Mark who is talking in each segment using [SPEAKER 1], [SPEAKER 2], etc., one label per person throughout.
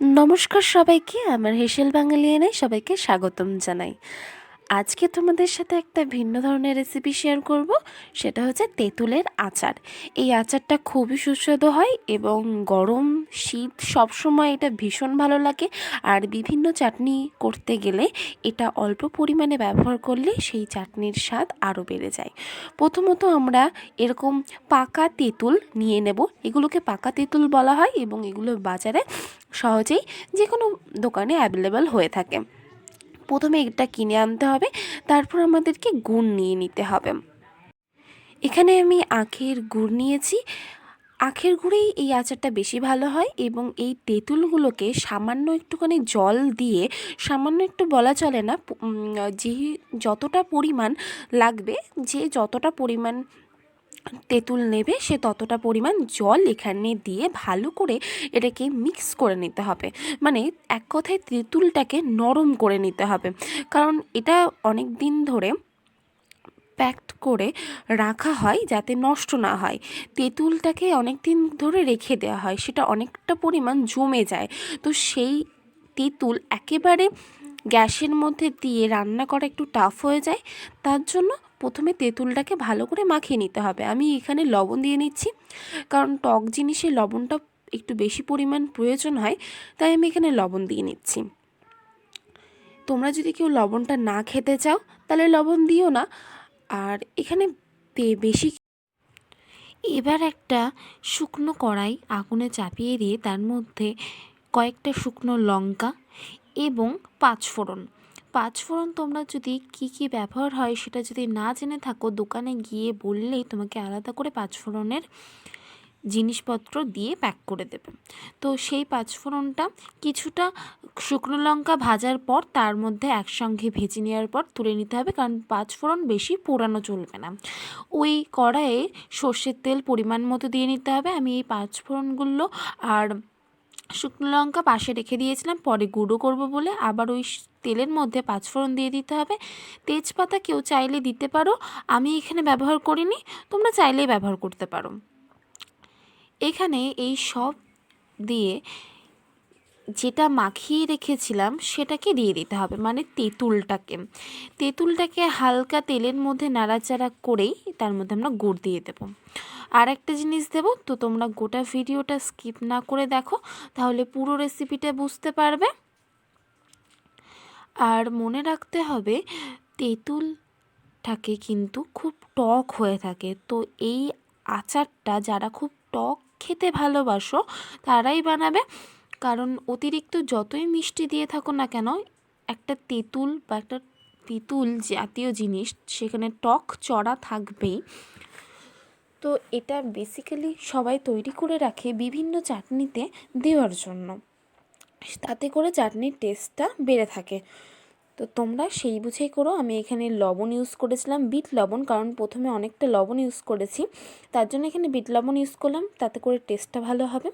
[SPEAKER 1] নমস্কার সবাইকে আমার হেসেল বাঙালি এনে সবাইকে স্বাগতম জানাই। আজকে তোমাদের সাথে একটা ভিন্ন ধরনের রেসিপি শেয়ার করব, সেটা হচ্ছে তেঁতুলের আচার। এই আচারটা খুবই সুস্বাদু হয় এবং গরম, শীত সব সময় এটা ভীষণ ভালো লাগে। আর বিভিন্ন চাটনি করতে গেলে এটা অল্প পরিমাণে ব্যবহার করলে সেই চাটনির স্বাদ আরও বেড়ে যায়। প্রথমত আমরা এরকম পাকা তেঁতুল নিয়ে নেব। এগুলোকে পাকা তেঁতুল বলা হয় এবং এগুলো বাজারে সহজেই যে কোনো দোকানে অ্যাভেলেবেল হয়ে থাকে। প্রথমে এটা কিনে আনতে হবে, তারপর আমাদেরকে গুড় নিয়ে নিতে হবে। এখানে আমি আখের গুড় নিয়েছি। আখের গুড়েই এই আচারটা বেশি ভালো হয় এবং এই তেঁতুলগুলোকে সামান্য একটুখানি জল দিয়ে, সামান্য একটু বলা চলে না যে যতটা পরিমাণ লাগবে, যে যতটা পরিমাণ তেঁতুল নেবে, সে ততটা পরিমাণ জল এখানে দিয়ে ভালো করে এটাকে মিক্স করে নিতে হবে। মানে এক কথায় তেঁতুলটাকে নরম করে নিতে হবে। কারণ এটা অনেক দিন ধরে প্যাকড করে রাখা হয় যাতে নষ্ট না হয়। তেঁতুলটাকে অনেক দিন ধরে রেখে দেওয়া হয়, সেটা অনেকটা পরিমাণ জমে যায়। তো সেই তেঁতুল একেবারে গ্যাসের মধ্যে দিয়ে রান্না করা একটু টাফ হয়ে যায়। তার জন্য প্রথমে তেঁতুলটাকে ভালো করে মাখিয়ে নিতে হবে। আমি এখানে লবণ দিয়ে নিচ্ছি, কারণ টক জিনিসে লবণটা একটু বেশি পরিমাণ প্রয়োজন হয়, তাই আমি এখানে লবণ দিয়ে নিচ্ছি। তোমরা যদি কেউ লবণটা না খেতে চাও, তাহলে লবণ দিও না। আর এখানে বেশি এবার একটা শুকনো কড়াই আগুনে চাপিয়ে দিয়ে তার মধ্যে কয়েকটা শুকনো লঙ্কা এবং পাঁচফোড়ন পাঁচফোড়ন তোমরা যদি কি কি ব্যবহার হয় সেটা যদি না জেনে থাকো, দোকানে গিয়ে বললেই তোমাকে আলাদা করে পাঁচফোড়নের জিনিসপত্র দিয়ে প্যাক করে দেবে। তো সেই পাঁচফোড়নটা কিছুটা শুকনো লঙ্কা ভাজার পর তার মধ্যে একসঙ্গে ভেজে নেওয়ার পর তুলে নিতে হবে, কারণ পাঁচফোড়ন বেশি পোড়ানো চলবে না। ওই কড়াইয়ে সর্ষের তেল পরিমাণ মতো দিয়ে নিতে হবে। আমি এই পাঁচফোড়নগুলো আর শুকনো লঙ্কা পাশে রেখে দিয়েছিলাম, পরে গুঁড়ো করব বলে আবার ওই তেলের মধ্যে পাঁচফোড়ন দিয়ে দিতে হবে। তেজপাতা কেউ চাইলে দিতে পারো, আমি এখানে ব্যবহার করিনি, তোমরা চাইলেই ব্যবহার করতে পারো। এখানে এই সব দিয়ে যেটা মাখিয়ে রেখেছিলাম সেটাকে দিয়ে দিতে হবে মানে তেঁতুলটাকে। তেঁতুলটাকে হালকা তেলের মধ্যে নাড়াচাড়া করেই তার মধ্যে আমরা গুড় দিয়ে দেবো। আর একটা জিনিস দেব, তো তোমরা গোটা ভিডিওটা স্কিপ না করে দেখো, তাহলে পুরো রেসিপিটা বুঝতে পারবে। আর মনে রাখতে হবে, তেঁতুলটাকে কিন্তু খুব টক হয়ে থাকে, তো এই আচারটা যারা খুব টক খেতে ভালোবাসো, তারাই বানাবে। কারণ অতিরিক্ত যতই মিষ্টি দিয়ে থাকো না কেন, একটা তেঁতুল বা একটা তেঁতুল জাতীয় জিনিস, সেখানে টক চড়া থাকবেই। তো এটা বেসিক্যালি সবাই তৈরি করে রাখে বিভিন্ন চাটনিতে দেওয়ার জন্য। তাতে করে চাটনির টেস্টটা বেড়ে থাকে। তো তোমরা সেই বুঝেই করো। আমি এখানে লবণ ইউজ করেছিলাম, বিট লবণ, কারণ প্রথমে অনেকটা লবণ ইউজ করেছি। তার জন্য এখানে বিট লবণ ইউজ করলাম, তাতে করে টেস্টটা ভালো হবে।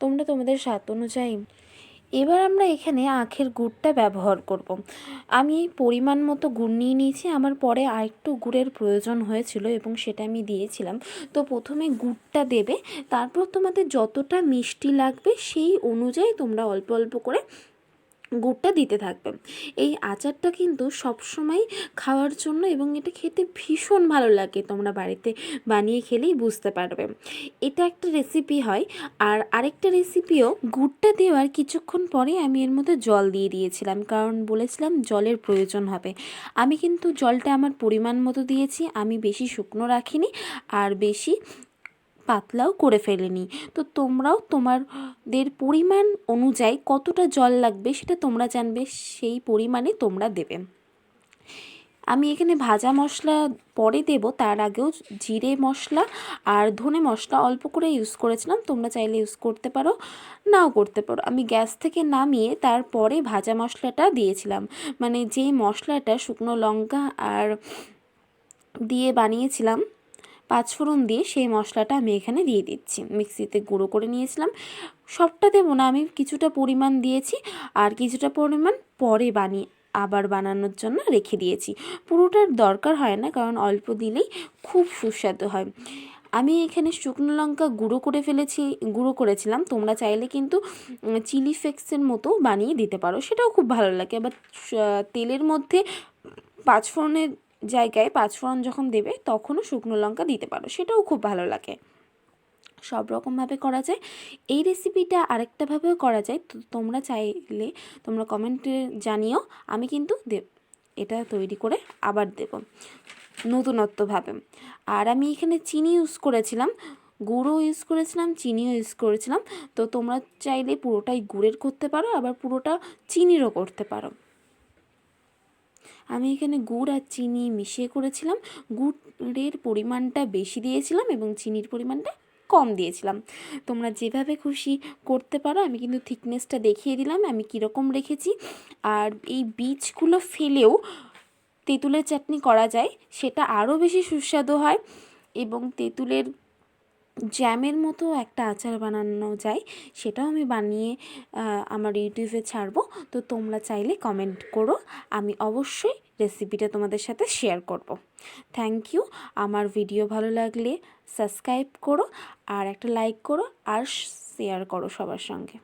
[SPEAKER 1] তোমরা তোমাদের স্বাদ অনুযায়ী। এবার আমরা এখানে আখের গুড়টা ব্যবহার করব। আমি পরিমাণ মতো গুড় নিয়ে নিয়েছি, আমার পরে আরেকটু গুড়ের প্রয়োজন হয়েছিল এবং সেটা আমি দিয়েছিলাম। তো প্রথমে গুড়টা দেবে, তারপর তোমাদের যতটা মিষ্টি লাগবে সেই অনুযায়ী তোমরা অল্প অল্প করে গুড়টা দিতে থাকবে। এই আচারটা কিন্তু সবসময় খাওয়ার জন্য এবং এটা খেতে ভীষণ ভালো লাগে। তোমরা বাড়িতে বানিয়ে খেলেই বুঝতে পারবে। এটা একটা রেসিপি হয়। আর আরেকটা রেসিপিও গুড়টা দেওয়ার কিছুক্ষণ পরে আমি এর মধ্যে জল দিয়ে দিয়েছিলাম। কারণ বলেছিলাম জলের প্রয়োজন হবে। আমি কিন্তু জলটা আমার পরিমাণ মতো দিয়েছি। আমি বেশি শুকনো রাখিনি। আর বেশি পাতলাও করে ফেলেনি। তো তোমরাও তোমাদের পরিমাণ অনুযায়ী কতটা জল লাগবে সেটা তোমরা জানবে, সেই পরিমাণে তোমরা দেবে। আমি এখানে ভাজা মশলা পরে দেব, তার আগেও জিরে মশলা আর ধনে মশলা অল্প করে ইউজ করেছিলাম, তোমরা চাইলে ইউজ করতে পারো, নাও করতে পারো। আমি গ্যাস থেকে নামিয়ে তারপরে ভাজা মশলাটা দিয়েছিলাম। মানে যেই মশলাটা শুকনো লঙ্কা আর দিয়ে বানিয়েছিলাম পাঁচফোড়ন দিয়ে সেই মশলাটা আমি এখানে দিয়ে দিচ্ছি। মিক্সিতে গুঁড়ো করে নিয়েছিলাম। সবটা দেবো না, আমি কিছুটা পরিমাণ দিয়েছি আর কিছুটা পরিমাণ পরে বানিয়ে আবার বানানোর জন্য রেখে দিয়েছি। পুরোটার দরকার হয় না, কারণ অল্প দিলেই খুব সুস্বাদু হয়।
[SPEAKER 2] আমি এখানে শুকনো লঙ্কা গুঁড়ো করে ফেলেছি, গুঁড়ো করেছিলাম। তোমরা চাইলে কিন্তু চিলি ফ্লেক্সের মতো বানিয়ে দিতে পারো। সেটাও খুব ভালো লাগে। আবার তেলের মধ্যে পাঁচফোড়নের জায়গায় পাঁচফোড়ন যখন দেবে, তখনও শুকনো লঙ্কা দিতে পারো। সেটাও খুব ভালো লাগে। সব রকমভাবে করা যায়। এই রেসিপিটা আরেকটাভাবেও করা যায়। তো তোমরা চাইলে তোমরা কমেন্টে জানিও। আমি কিন্তু দে, এটা তৈরি করে আবার দেব নতুনত্বভাবে। আর আমি এখানে চিনি ইউজ করেছিলাম, গুঁড়ো ইউজ করেছিলাম, চিনিও ইউজ করেছিলাম। তো তোমরা চাইলে পুরোটাই গুড়ের করতে পারো, আবার পুরোটা চিনিরও করতে পারো। আমি এখানে গুড় আর চিনি মিশিয়ে করেছিলাম। গুড়ের পরিমাণটা বেশি দিয়েছিলাম এবং চিনির পরিমাণটা কম দিয়েছিলাম। তোমরা যেভাবে খুশি করতে পারো, আমি কিন্তু থিকনেসটা দেখিয়ে দিলাম, আমি কীরকম রেখেছি। আর এই বীজগুলো ফেলেও তেঁতুলের চাটনি করা যায়, সেটা আরও বেশি সুস্বাদু হয় এবং তেঁতুলের জ্যামের মতো একটা আচার বানানো যায়, সেটাও আমি বানিয়ে আমার ইউটিউবে ছাড়বো। তো তোমরা চাইলে কমেন্ট করো, আমি অবশ্যই রেসিপিটা তোমাদের সাথে শেয়ার করব। থ্যাংক ইউ আমার ভিডিও ভালো লাগলে সাবস্ক্রাইব করো, আর একটা লাইক করো, আর শেয়ার করো সবার সঙ্গে।